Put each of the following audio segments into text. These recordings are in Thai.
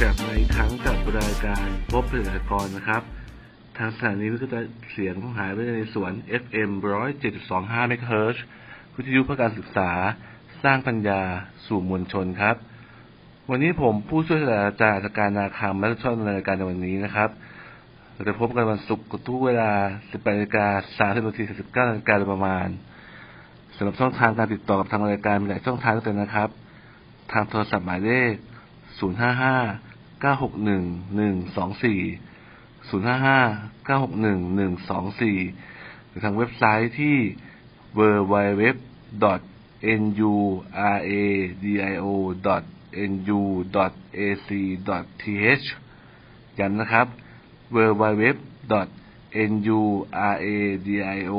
กลับมาอีกครั้งกับรายการพบเกษตรกรนะครับ ทางสถานีวิทยุเสียงหาวิทยาลัยในสวน FM 107.25 MHz วิทยุเพื่อการศึกษาสร้างปัญญาสู่มวลชนครับ วันนี้ผมผู้ช่วยศาสตราจารย์อาจารนาคำและช่วยดำเนินรายการในวันนี้นะครับเราจะพบกันวันศุกร์ทุกเวลา 18นาฬิกา30นาที19นาฬิกาโดยประมาณสำหรับช่องทางการติดต่อกับทางรายการมีหลายช่องทางด้วยกันนะครับ ทางโทรศัพท์หมายเลข 055 เก้าหกหนึ่งหนึ่งสองสี่ศูนย์ห้าห้าเก้าหกหนึ่งหนึ่งสองสี่หรือทางเว็บไซต์ที่ w w w n u r a d i o n u a c t h ยันนะครับ w w w n u r a d i o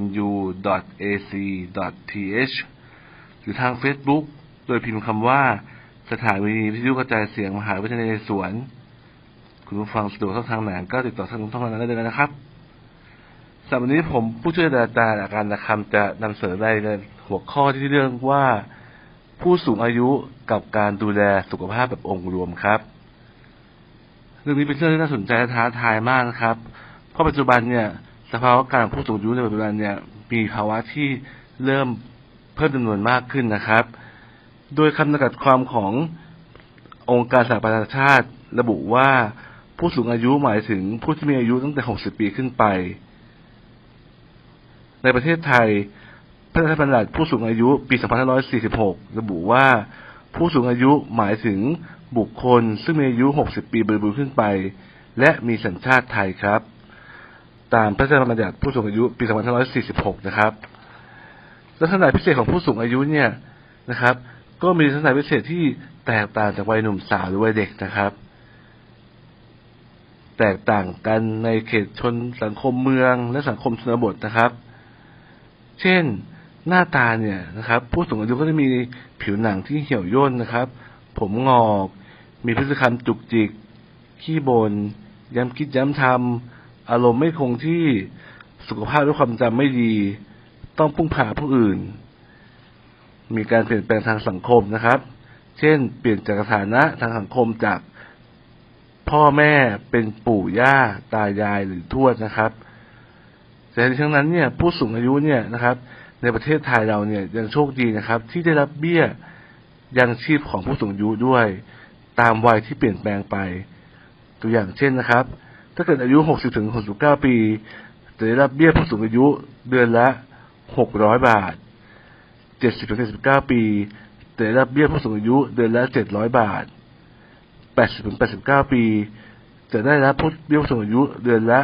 n u a c t h หรือทาง Facebook โดยพิมพ์คำว่า สถานีวิทยุกระจายเสียงมหาวิทยาลัยสวน คุณผู้ฟังสะดวกทางไหนก็ติดต่อทางช่องทางนั้นได้เลยนะครับสำหรับวันนี้ผมผู้ช่วยศาตาจารย์อาการนะครับจะนำเสนอในหัวข้อที่เรื่องว่าผู้สูงอายุกับการดูแลสุขภาพแบบองค์รวมครับ เรื่องนี้เป็นเรื่องที่น่าสนใจและท้าทายมากนะครับ เพราะปัจจุบันเนี่ยสภาวะการผู้สูงอายุในปัจจุบันเนี่ยมีภาวะที่เริ่มเพิ่มจำนวนมากขึ้นนะครับ โดยคำจำกัดความขององค์การสหประชาชาติระบุว่าผู้สูงอายุหมายถึงผู้ที่มีอายุตั้งแต่ 60 ปีขึ้นไป ในประเทศไทย พระราชบัญญัติผู้สูงอายุปี 2546 ระบุว่า ผู้สูงอายุหมายถึงบุคคลซึ่งมีอายุ 60 ปีบริบูรณ์ขึ้นไป และมีสัญชาติไทยครับ ตามพระราชบัญญัติผู้สูงอายุปี 2546 นะครับ ลักษณะพิเศษของผู้สูงอายุเนี่ยนะครับ ก็มีลักษณะพิเศษที่แตกต่างจากวัยหนุ่มสาวหรือวัยเด็กนะครับ แตกต่างกันในเขตชนสังคมเมืองและสังคมชนบทนะครับ เช่นหน้าตาเนี่ยนะครับ ผู้สูงอายุก็จะมีผิวหนังที่เหี่ยวย่นนะครับ ผมงอก มีพฤติกรรมจุกจิก ขี้บน่นย้ำคิดย้ำทำอารมณ์ไม่คงที่สุขภาพและความจำไม่ดี ต้องพึ่งพาผู้อื่น มีการเปลี่ยนแปลงทางสังคมนะครับ เช่น เปลี่ยนจากสถานะทางสังคมจากพ่อแม่เป็นปู่ย่าตายายหรือทวดนะครับแต่ในทั้งนั้นเนี่ยผู้สูงอายุเนี่ยนะครับ ในประเทศไทยเราเนี่ยยังโชคดีนะครับ ที่ได้รับเบี้ยยังชีพของผู้สูงอายุด้วย ตามวัยที่เปลี่ยนแปลงไป ตัวอย่างเช่นนะครับ ถ้าเกิดอายุ 60ถึง69 ปี จะได้รับเบี้ยผู้สูงอายุเดือนละ 600 บาท 70ถึง79ปีจะได้รับเบี้ยผู้สูงอายุเดือนละ700บาท80ถึง89ปี จะได้รับเบี้ยผู้สูงอายุเดือนละ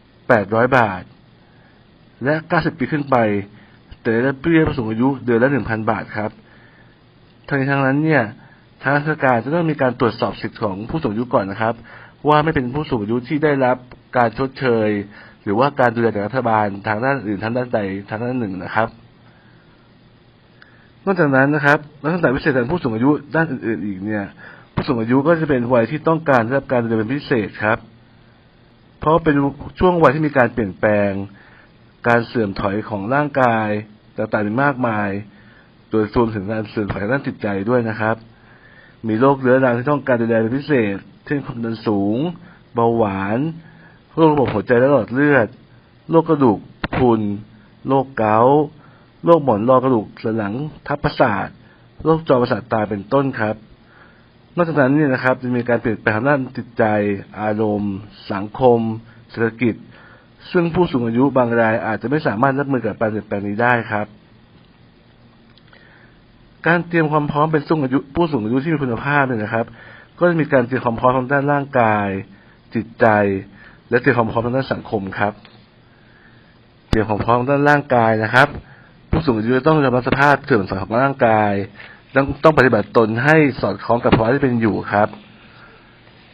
800บาท และ90ปีขึ้นไปจะได้รับเบี้ยผู้สูงอายุเดือนละ1,000บาทครับทั้งนี้ทั้งนั้นเนี่ยทางราชการจะต้องมีการตรวจสอบสิทธิของผู้สูงอายุก่อนนะครับ ว่าไม่เป็นผู้สูงอายุที่ได้รับการชดเชย หรือว่าการดูแลจากรัฐบาลทางด้านอื่นทางด้านใดทางด้านหนึ่งนะครับ นอกจากนั้นนะครับลักษณะพิเศษของผู้สูงอายุด้านอื่น ๆ อีกเนี่ย ผู้สูงอายุก็จะเป็นวัยที่ต้องการได้รับการดูแลเป็นพิเศษครับ เพราะเป็นช่วงวัยที่มีการเปลี่ยนแปลง การเสื่อมถอยของร่างกายต่างๆมากมาย โดยรวมถึงการเสื่อมถอยด้านจิตใจด้วยนะครับ มีโรคเรื้อรังที่ต้องการดูแลเป็นพิเศษ เช่นความดันสูง เบาหวานโรคระบบหัวใจและหลอดเลือด โรคกระดูกพรุน โรคเกาต์ โรคหมอนรองกระดูกสันหลังทับประสาทโรคจอประสาทตาเป็นต้นครับ นอกจากนั้นเนี่ยนะครับ จะมีการเปลี่ยนแปลงทางด้านจิตใจ อารมณ์ สังคม เศรษฐกิจ ซึ่งผู้สูงอายุบางรายอาจจะไม่สามารถรับมือกับการเปลี่ยนแปลงนี้ได้ครับ การเตรียมความพร้อมเป็นสูงอายุ ผู้สูงอายุที่มีคุณภาพเนี่ยนะครับ ก็จะมีการเตรียมความพร้อมทางด้านร่างกาย จิตใจ และเตรียมความพร้อมทางด้านสังคมครับ เตรียมความพร้อมทางด้านร่างกายนะครับ ผู้สูงอายุต้องยอมรับสภาพเสื่อมถอยของร่างกาย ต้องต้องปฏิบัติตนให้สอดคล้องกับภาวะที่เป็นอยู่ครับ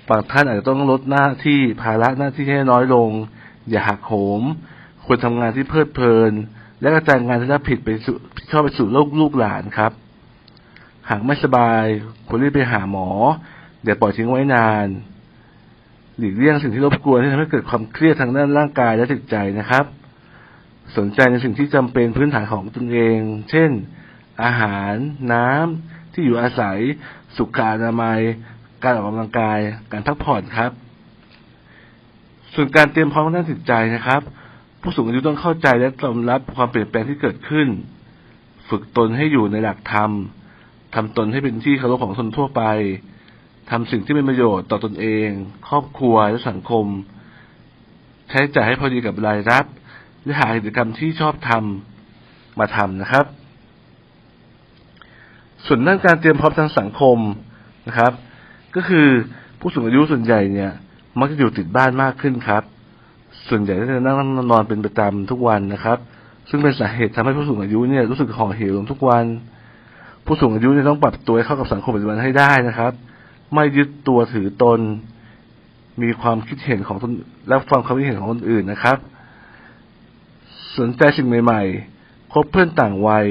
บางท่านอาจจะต้องลดหน้าที่ภาระหน้าที่ให้น้อยลง อย่าหักโหมควรทำงานที่เพลิดเพลิน และกระจายงานที่รับผิดไปสู่ชอบไปสู่โลกลูกหลานครับ หากไม่สบายควรรีบไปหาหมออย่าปล่อยทิ้งไว้นานหลีกเลี่ยงสิ่งที่รบกวนที่ทำให้เกิดความเครียดทางด้านร่างกายและจิตใจนะครับ สนใจในสิ่งที่จำเป็นพื้นฐานของตนเอง เช่น อาหาร น้ำที่อยู่อาศัย สุขอนามัย การออกกำลังกาย การพักผ่อนครับ ส่วนการเตรียมพร้อมทางด้านจิตใจนะครับ ผู้สูงอายุต้องเข้าใจและยอมรับความเปลี่ยนแปลงที่เกิดขึ้น ฝึกตนให้อยู่ในหลักธรรมทำตนให้เป็นที่เคารพของคนทั่วไปทำสิ่งที่เป็นประโยชน์ต่อตนเอง ครอบครัวและสังคม ใช้จ่ายให้พอดีกับรายรับ และหากิจกรรมที่ชอบทำมาทำนะครับ ส่วนด้านการเตรียมพร้อมทางสังคมนะครับ ก็คือผู้สูงอายุส่วนใหญ่เนี่ย มักจะอยู่ติดบ้านมากขึ้นครับ ส่วนใหญ่ก็จะนั่งนอนเป็นประจำทุกวันนะครับ ซึ่งเป็นสาเหตุทำให้ผู้สูงอายุเนี่ยรู้สึกห่อเหี่ยวลงทุกวัน ผู้สูงอายุเนี่ยต้องปรับตัวเข้ากับสังคมปัจจุบันให้ได้นะครับ ไม่ยึดตัวถือตน มีความคิดเห็นของตนและฟังความคิดเห็นของคนอื่นนะครับ สนใจสิ่งใหม่ๆ คบเพื่อนต่างวัย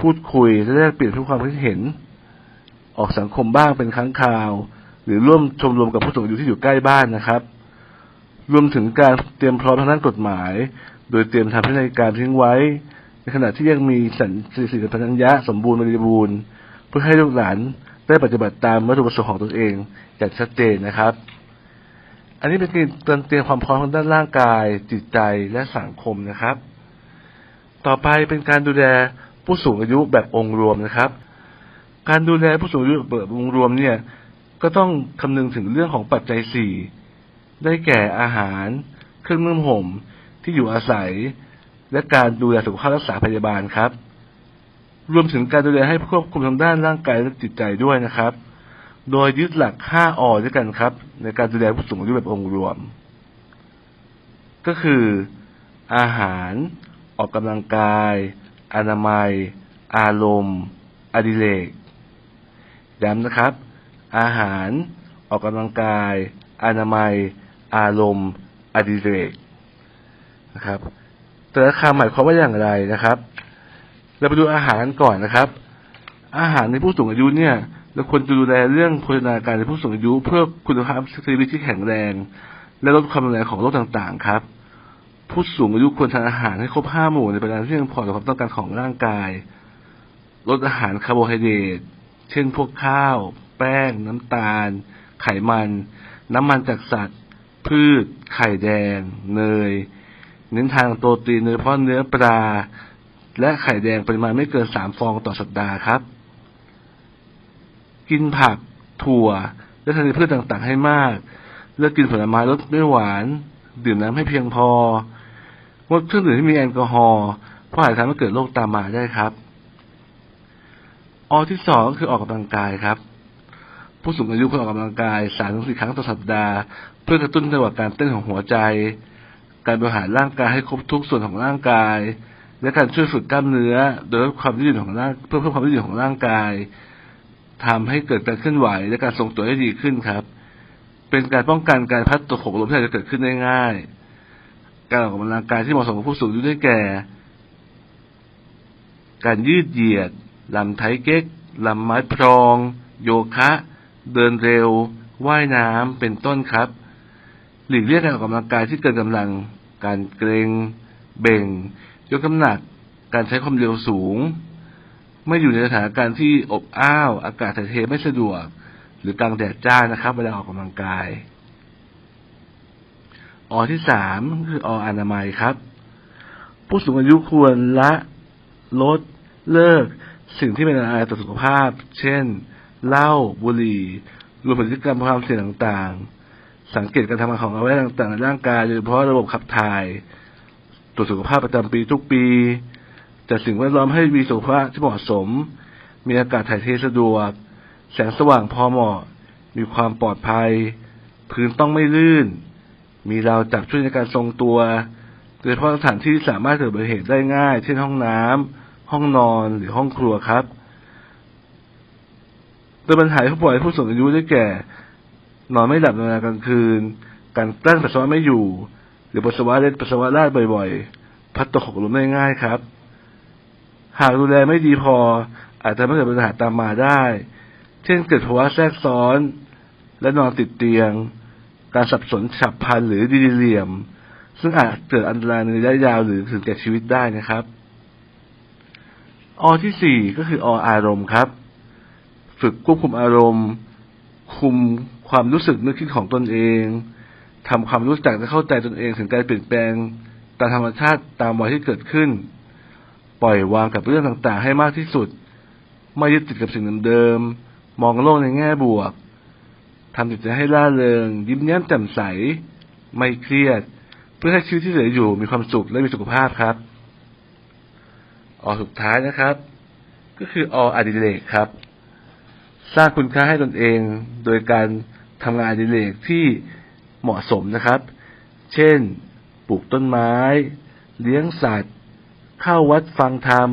พูดคุยและแลกเปลี่ยนทุกความคิดเห็น ออกสังคมบ้างเป็นครั้งคราว หรือร่วมชมรมกับผู้สูงอายุที่อยู่ใกล้บ้านนะครับ รวมถึงการเตรียมพร้อมทางด้านกฎหมาย โดยเตรียมทำพินัยการทิ้งไว้ ในขณะที่ยังมีสัญสิทธิพันธะสมบูรณ์บริบูรณ์ เพื่อให้ลูกหลานได้ปฏิบัติตามวัตถุประสงค์ของตนเองอย่างชัดเจนนะครับ อันนี้เป็นการเตรียมความพร้อมทางด้านร่างกาย จิตใจและสังคมนะครับ ต่อไปเป็นการดูแลผู้สูงอายุแบบองค์รวมนะครับ การดูแลผู้สูงอายุแบบองค์รวมเนี่ย ก็ต้องคำนึงถึงเรื่องของปัจจัยสี่ได้แก่อาหาร เครื่องนุ่งห่มที่อยู่อาศัย และการดูแลสุขภาพรักษาพยาบาลครับ รวมถึงการดูแลให้ควบคุมทางด้านร่างกายและจิตใจด้วยนะครับ โดยยึดหลัก 5 อด้วยกันครับ ในการดูแลผู้สูงอายุแบบองค์รวม ก็คือ อาหาร ออกกำลังกาย อนามัย อารมณ์ อดิเรกย้ำนะครับ อาหาร ออกกำลังกาย อนามัย อารมณ์ อดิเรกนะครับ แต่ละคำหมายความว่าอย่างไรนะครับ เราไปดูอาหารก่อนนะครับ อาหารในผู้สูงอายุเนี่ย เราควรจะดูแลเรื่องโภชนาการในผู้สูงอายุเพื่อคุณภาพชีวิตที่แข็งแรง และลดความรุนแรงของโรคต่างๆ ครับ ผู้สูงอายุควรทานอาหารให้ครบห้าหมู่ในปริมาณที่เพียงพอต่อความต้องการของร่างกาย ลดอาหารคาร์โบไฮเดรตเช่นพวกข้าว แป้ง น้ำตาล ไขมัน น้ำมันจากสัตว์ พืช ไข่แดง เนย เน้นทางโปรตีนโดยเฉพาะเนื้อปลา และไข่แดงปริมาณไม่เกินสามฟองต่อสัปดาห์ครับ กินผัก ถั่ว และธัญพืชต่างๆ ให้มาก เลือกกินผลไม้รสไม่หวาน ดื่มน้ำให้เพียงพอ งดเครื่องดื่มที่มีแอลกอฮอล์ เพราะอาจทำให้เกิดโรคตามมาได้ครับ ออที่สองก็คือออกกำลังกายครับ ผู้สูงอายุควรออกกำลังกายสามถึงสี่ครั้งต่อสัปดาห์ เพื่อกระตุ้นจังหวะการเต้นของหัวใจ การบริหารร่างกายให้ครบทุกส่วนของร่างกายและการช่วยฝึกกล้ามเนื้อโดยลดความยืดหยุ่นของร่างเพื่อเพิ่มความยืดหยุ่นของร่างกาย ทำให้เกิดการเคลื่อนไหวและการทรงตัวได้ดีขึ้นครับ เป็นการป้องกันการพัดตกหกล้มที่อาจจะเกิดขึ้นได้ง่าย การออกกำลังกายที่เหมาะสมกับผู้สูงอายุได้แก่ การยืดเหยียดลำไทเก๊กลำไม้พรอง โยคะ เดินเร็ว ว่ายน้ำเป็นต้นครับ หลีกเลี่ยงการออกกำลังกายที่เกินกำลัง การเกรงเบ่ง ยกน้ำหนัก การใช้ความเร็วสูง ไม่อยู่ในสถานการณ์ที่อบอ้าว อากาศถ่ายเทไม่สะดวก หรือกลางแดดจ้านะครับ เวลาออกกำลังกายอที่สามคือออนามัยครับ ผู้สูงอายุควรละลดเลิก สิ่งที่เป็นอันตรายต่อสุขภาพ เช่นเหล้าบุหรี่รวมถึงพฤติกรรมความเสี่ยงต่างๆ สังเกตการทำงานของอวัยวะต่างๆในร่างกายโดยเฉพาะระบบขับถ่าย ตรวจสุขภาพประจำปีทุกปี จัดสิ่งแวดล้อมให้มีสุขภาพที่เหมาะสม มีอากาศถ่ายเทสะดวก แสงสว่างพอเหมาะ มีความปลอดภัย พื้นต้องไม่ลื่น มีราวจับช่วยในการทรงตัว โดยเฉพาะสถานที่ที่สามารถเกิดอุบัติเหตุได้ง่าย เช่นห้องน้ำห้องนอนหรือห้องครัวครับ โดยปัญหาผู้ป่วยผู้สูงอายุได้แก่ นอนไม่หลับในเวลากลางคืน การตั้งปัสสาวะไม่อยู่ หรือปัสสาวะเล็ดปัสสาวะราดบ่อยๆพัดตกหกลมได้ง่ายครับ หากดูแลไม่ดีพอ อาจจะไม่เกิดปัญหาตามมาได้ เช่นเกิดภาวะแทรกซ้อน และนอนติดเตียง การสับสนฉับพลันหรือดีเลียม ซึ่งอาจเกิดอันตรายในระยะยาวหรือถึงแก่ชีวิตได้นะครับ อที่สี่ก็คือออารมณ์ครับ ฝึกควบคุมอารมณ์ คุมความรู้สึกนึกคิดของตนเองทำความรู้จักและเข้าใจตนเองถึงการเปลี่ยนแปลงตามธรรมชาติตามวัยที่เกิดขึ้น ปล่อยวางกับเรื่องต่างๆ ให้มากที่สุด ไม่ยึดติดกับสิ่งเดิมๆ มองโลกในแง่บวก ทำจิตใจให้ล่าเริง ยิ้มแย้มแจ่มใส ไม่เครียด เพื่อให้ชีวิตที่เหลืออยู่มีความสุขและมีสุขภาพครับ ออสุดท้ายนะครับ ก็คือออดิเรกครับ สร้างคุณค่าให้ตนเอง โดยการทำงานอดิเรกที่เหมาะสมนะครับ เช่น ปลูกต้นไม้ เลี้ยงสัตว์ เข้าวัดฟังธรรม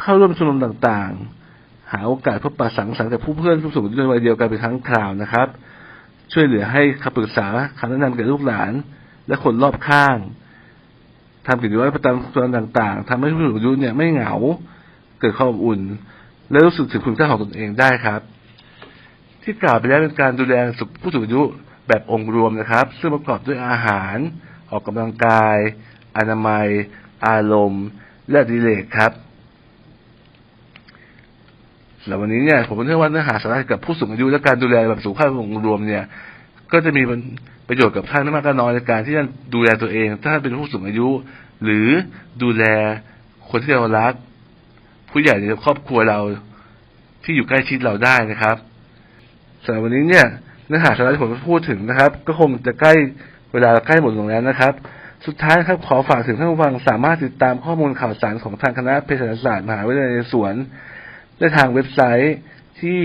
เข้าร่วมชุมนุมต่างๆ หาโอกาสพบปะสังสรรค์กับผู้เพื่อนผู้สูงอายุในวัยเดียวกันเป็นครั้งคราวนะครับ ช่วยเหลือให้คำปรึกษาคำแนะนำแก่ลูกหลาน และคนรอบข้างทำกิจวัตรประจำวันต่างๆทำให้ผู้สูงอายุเนี่ยไม่เหงา เกิดความอบอุ่น และรู้สึกถึงคุณค่าของตนเองได้ครับ ที่กล่าวไปแล้วเป็นการดูแลสุขผู้สูงอายุแบบองค์รวมนะครับ ซึ่งประกอบด้วยอาหาร ออกกำลังกาย อนามัย อารมณ์ และดิเรกครับสำหรับวันนี้เนี่ยผมเชื่อว่าเนื้อหาสาระเกี่ยวกับผู้สูงอายุและการดูแลแบบสุขภาพองค์รวมเนี่ย ก็จะมีประโยชน์กับท่านมากก็น้อยในการที่จะดูแลตัวเอง ถ้าท่านเป็นผู้สูงอายุ หรือดูแลคนที่เรารัก ผู้ใหญ่ในครอบครัวเราที่อยู่ใกล้ชิดเราได้นะครับสำหรับวันนี้เนี่ยเนื้อหาสาระที่ผมพูดถึงนะครับ ก็คงจะใกล้เวลาใกล้หมดลงแล้วนะครับ สุดท้ายครับขอฝากถึงท่านผู้ฟังสามารถติดตามข้อมูลข่าวสารของทางคณะเภสัชศาสตร์มหาวิทยาลัยนเรศวรได้ทางเว็บไซต์ที่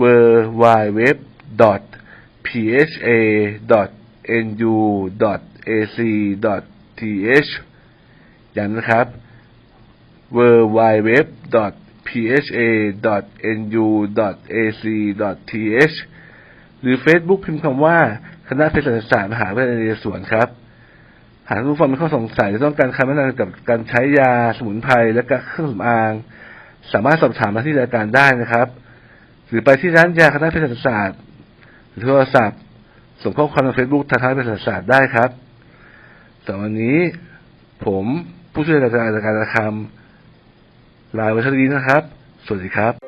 www.pha.nu.ac.th อย่างนะครับ www.pha.nu.ac.th หรือ Facebook พิมพ์คำว่าคณะเภสัชศาสตร์มหาวิทยาลัยนเรศวรครับ หากผู้ฟังมีข้อสงสัยหรือต้องการคำแนะนำเกี่ยวกับการใช้ยาสมุนไพรและกเครื่องสำอาง สามารถสอบถามมาที่รายการได้นะครับ หรือไปที่ร้านยาคณะเภสัชศาสตร์หรือโทรศัพท์ ส่งข้อความทางเฟซบุ๊กทางคณะเภสัชศาสตร์ได้ครับสำหรับวันนี้ ผมผู้ช่วยอาจารย์อาจารย์คำลาไว้เท่านี้นะครับ สวัสดีครับ